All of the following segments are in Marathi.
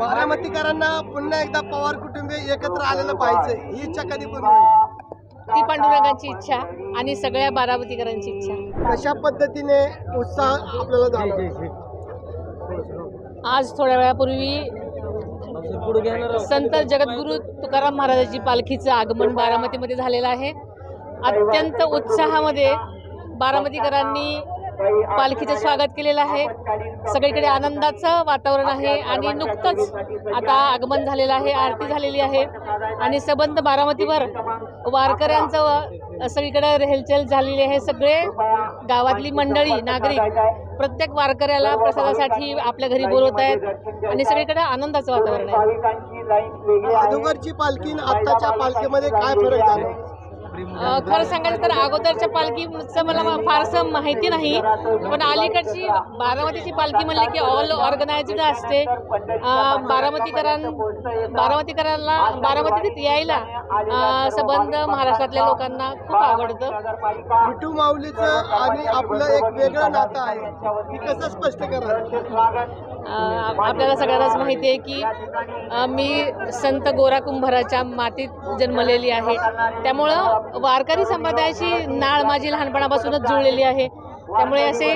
बारामतीकरांना पुन्हा एकदा पवार कुटुंबीय एकत्र आलेलं पाहिजे ही इच्छा कधी पूर्ण होईल? ती पांडुरंगाची इच्छा आणि सगळ्या बारामतीकरांची इच्छा. कशा पद्धतीने उत्साह आपल्याला जाणवतो? आज थोड्या वेळापूर्वी संत जगद्गुरु तुकाराम महाराजांची पालखीचं आगमन बारामतीमध्ये झालेलं आहे. अत्यंत उत्साहामध्ये बारामतीकरांनी पालखीचं स्वागत केलेलं आहे. सगळीकडे आनंदाचं वातावरण आहे आणि नुकतंच आता आगमन झालेलं आहे आरती झालेली आहे आणि सबंध बारामतीवर वारकऱ्यांचं सगळीकडे रेलचेल झालेली आहे. सगळे गावातली मंडळी नागरिक प्रत्येक वारकऱ्याला प्रसादासाठी आपल्या घरी बोलवत आहेत आणि सगळीकडे आनंदाचं वातावरण आहे. अगोदरची पालखी आत्ताच्या पालखीमध्ये काय फरक झाला? खरं सांगायचं तर अगोदरच्या पालखीचं मला फारसं माहिती नाही पण अलीकडची बारामतीची पालखी म्हणली की ऑल ऑर्गनायझड असते. बारामतीकरां बारामतीकरांना बारामतीत यायला संबंध महाराष्ट्रातल्या लोकांना खूप आवडतं. विठू माऊलीचं आणि आपलं एक वेगळं नातं आहे. कसं स्पष्ट करा आपल्याला सगळ्यांनाच माहिती आहे की मी संत गोरा कुंभाराच्या मातीत जन्मलेली आहे. त्यामुळं वारकरी संप्रदायाची नाळ माझी लहानपणापासूनच जुळलेली आहे. त्यामुळे असे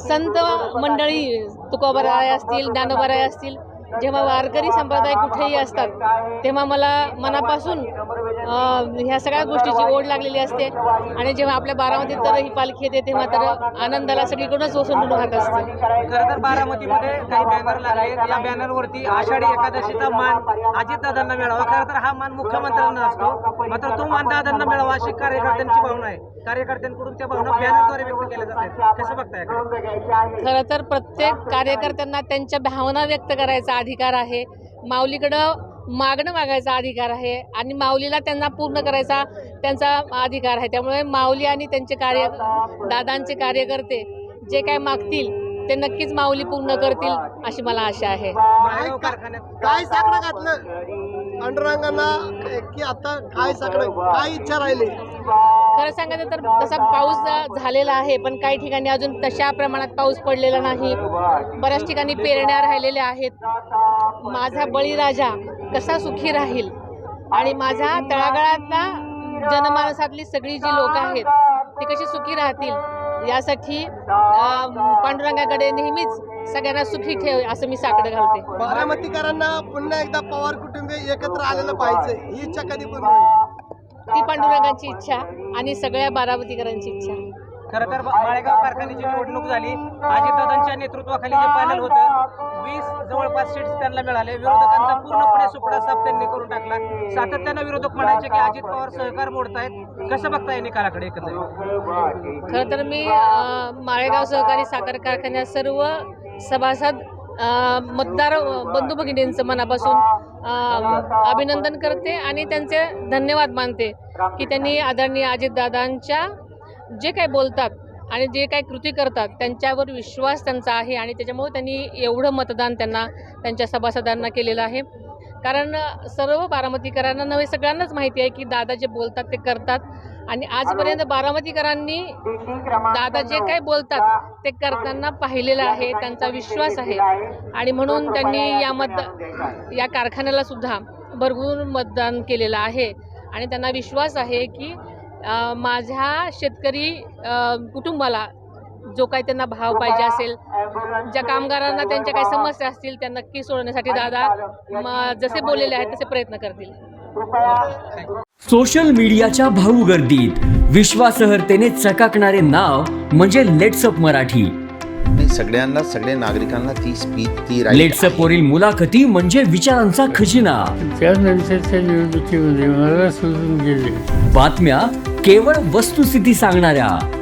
संत मंडळी तुकोबाराय असतील ज्ञानोबाराय असतील जेव्हा वारकरी संप्रदाय कुठेही असतात तेव्हा मला मनापासून ह्या सगळ्या गोष्टीची ओढ लागलेली असते. आणि जेव्हा आपल्या बारामतीत तर ही पालखी येते तेव्हा तर आनंदाला सगळीकडूनच ओसंडून वाहत असते. खरं तर बारामतीमध्ये काही बॅनर लागले या बॅनरवरती आषाढी एकादशीचा मान अजितदादांना मिळावा. खरं तर हा मान मुख्यमंत्र्यांना असतो. मात्र तो मान दादांना मिळावा अशी कार्यकर्त्यांची भावना आहे. कार्यकर्त्यांकडून त्या भावना बॅनरद्वारे व्यक्त केल्या जातात. कसं बघताय? खरं तर प्रत्येक कार्यकर्त्यांना त्यांच्या भावना व्यक्त करायचा अधिकार आहे. माऊलीकडं मागणं मागायचा अधिकार आहे आणि माऊलीला त्यांना पूर्ण करायचा त्यांचा अधिकार आहे. त्यामुळे माऊली आणि त्यांचे कार्य दादांचे कार्यकर्ते जे काय मागतील ते नक्कीच माऊली पूर्ण करतील अशी मला आशा आहे. काय साकडं घातलं? पांडुरंगांना की आता काय साकडं काय इच्छा राहिली? खरं सांगायचं तर तसा पाऊस झालेला आहे पण काही ठिकाणी अजून तशा प्रमाणात पाऊस पडलेला नाही. बऱ्याच ठिकाणी पेरण्या राहिलेल्या आहेत. माझा बळीराजा कसा सुखी राहील? आणि माझा तळागाळातला जनमानसातली सगळी जी लोक आहेत ती कशी सुखी राहतील? यासाठी पांडुरंगाकडे नेहमीच सगळ्यांना सुखी ठेव असं मी साकडं घालते. बारामतीकरांना पुन्हा एकदा पवार कुटुंबीय एकत्र आलेलं पाहिजे ही इच्छा कधी पण ती पांडुरंगाची इच्छा आणि सगळ्या बारामतीकरांची इच्छा. खरं तर माळेगाव कारखान्याची निवडणूक झाली. अजितदादांच्या नेतृत्वाखाली जे पॅनल होतं वीस जवळपास सीट्स त्यांना मिळाले. विरोधकांचा पूर्णपणे सुपडा साफ त्यांनी करून टाकला. सातत्यानं विरोधक म्हणायचे की अजित पवार सहकार मोडतायत. कसं बघताय निकालाकडे एकंदरीत? खरं तर मी माळेगाव सहकारी साखर कारखान्यात सर्व सभासद मतदार बंधू भगिनींचं मनापासून अभिनंदन करते आणि त्यांचे धन्यवाद मानते की त्यांनी आदरणीय अजितदादांच्या जे काही बोलतात आणि जे काही कृती करतात त्यांच्यावर विश्वास त्यांचा आहे आणि त्याच्यामुळे त्यांनी एवढं मतदान त्यांना त्यांच्या सभासदांना केलेलं आहे. कारण सर्व बारामतीकरांना नव्हे सगळ्यांनाच माहिती आहे की दादा जे बोलतात ते करतात. आणि आजपर्यंत बारामतीकरांनी दादा जे काही बोलतात ते करताना पाहिलेलं आहे त्यांचा विश्वास आहे. आणि म्हणून त्यांनी या मत या कारखान्याला सुद्धा भरघून मतदान केलेलं आहे. आणि त्यांना विश्वास आहे की माझ्या शेतकरी कुटुंबाला जो काही त्यांना भाव पाहिजे असेल ज्या कामगारांना त्यांच्या काही समस्या असतील त्या नक्की सोडवण्यासाठी दादा म, जसे बोललेले आहेत तसे प्रयत्न करतील. सोशल मीडियाच्या भाऊ गर्दीत विश्वासार्हतेने चकाकणारे नाव म्हणजे लेट्सअप मराठी. सगळ्यांना सगळ्या नागरिकांना ती स्पीच ती लेट्सअप वरील मुलाखती म्हणजे विचारांचा खजिना. त्यानंतरच्या निवडणुकीमध्ये मला सोडून गेले. बातम्या केवळ वस्तुस्थिती सांगणाऱ्या.